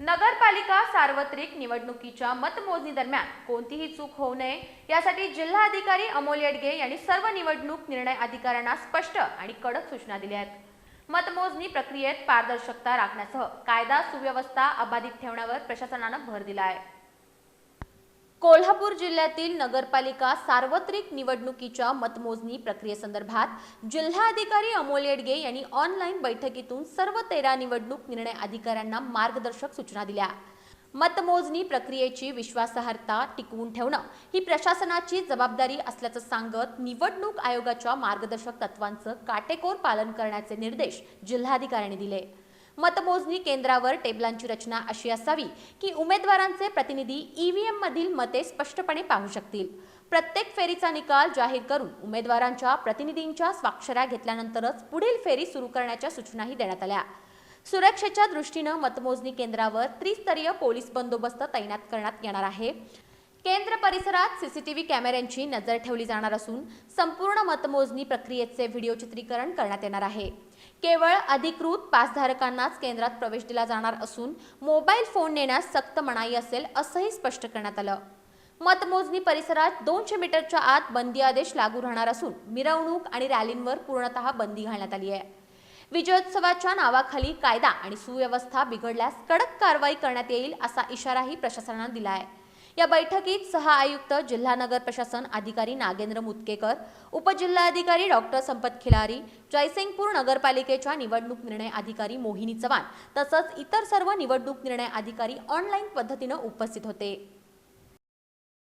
नगरपालिका सार्वत्रिक निवडणुकीच्या मतमोजणी दरम्यान कोणतीही चूक होऊ नये. यासाठी जिल्हाधिकारी अमोल येडगे यांनी सर्व निवडणूक निर्णय अधिकाऱ्यांना स्पष्ट आणि कडक सूचना दिल्या आहेत. मतमोजणी प्रक्रियेत पारदर्शकता राखण्यासह कायदा सुव्यवस्था अबाधित ठेवण्यावर प्रशासनानं भर दिला आहे. कोल्हापूर जिल्ह्यातील नगरपालिका सार्वत्रिक निवडणुकीच्या मतमोजणी प्रक्रियेसंदर्भात जिल्हाधिकारी अमोल येडगे यांनी ऑनलाईन बैठकीतून सर्व तेरा निवडणूक निर्णय अधिकाऱ्यांना मार्गदर्शक सूचना दिल्या. मतमोजणी प्रक्रियेची विश्वासार्हता टिकवून ठेवणं ही प्रशासनाची जबाबदारी असल्याचं सांगत निवडणूक आयोगाच्या मार्गदर्शक तत्वांचं काटेकोर पालन करण्याचे निर्देश जिल्हाधिकाऱ्यांनी दिले. मतमोजणी केंद्रावर टेबलांची रचना अशी असावी की उमेदवारांचे प्रतिनिधी ईव्हीएम मधील मते स्पष्टपणे पाहू शकतील. प्रत्येक फेरीचा निकाल जाहीर करून उमेदवारांच्या प्रतिनिधींच्या स्वाक्षऱ्या घेतल्यानंतरच पुढील फेरी सुरू करण्याच्या सूचनाही देण्यात आल्या. सुरक्षेच्या दृष्टीनं मतमोजणी केंद्रावर त्रिस्तरीय पोलीस बंदोबस्त तैनात करण्यात येणार आहे. केंद्र परिसरात सीसीटीव्ही कॅमेऱ्यांची नजर ठेवली जाणार असून संपूर्ण मतमोजणी प्रक्रियेचे व्हिडिओ चित्रीकरण करण्यात येणार आहे. केवळ अधिकृत पासधारकांनाच केंद्रात प्रवेश दिला जाणार असून मोबाईल फोन नेण्यास सक्त मनाई असेल असंही स्पष्ट करण्यात आलं. मतमोजणी परिसरात दोनशे मीटरच्या आत बंदी आदेश लागू राहणार असून मिरवणूक आणि रॅलींवर पूर्णतः बंदी घालण्यात आली आहे. विजयोत्सवाच्या नावाखाली कायदा आणि सुव्यवस्था बिघडल्यास कडक कारवाई करण्यात येईल असा इशाराही प्रशासनानं दिला आहे. या बैठकीत सहा आयुक्त जिल्हा नगर प्रशासन अधिकारी नागेंद्र मुतकेकर उपजिल्हाधिकारी डॉक्टर संपत खिलारी जयसिंगपूर नगरपालिकेच्या निवडणूक निर्णय अधिकारी मोहिनी चव्हाण तसंच इतर सर्व निवडणूक निर्णय अधिकारी ऑनलाईन पद्धतीनं उपस्थित होते.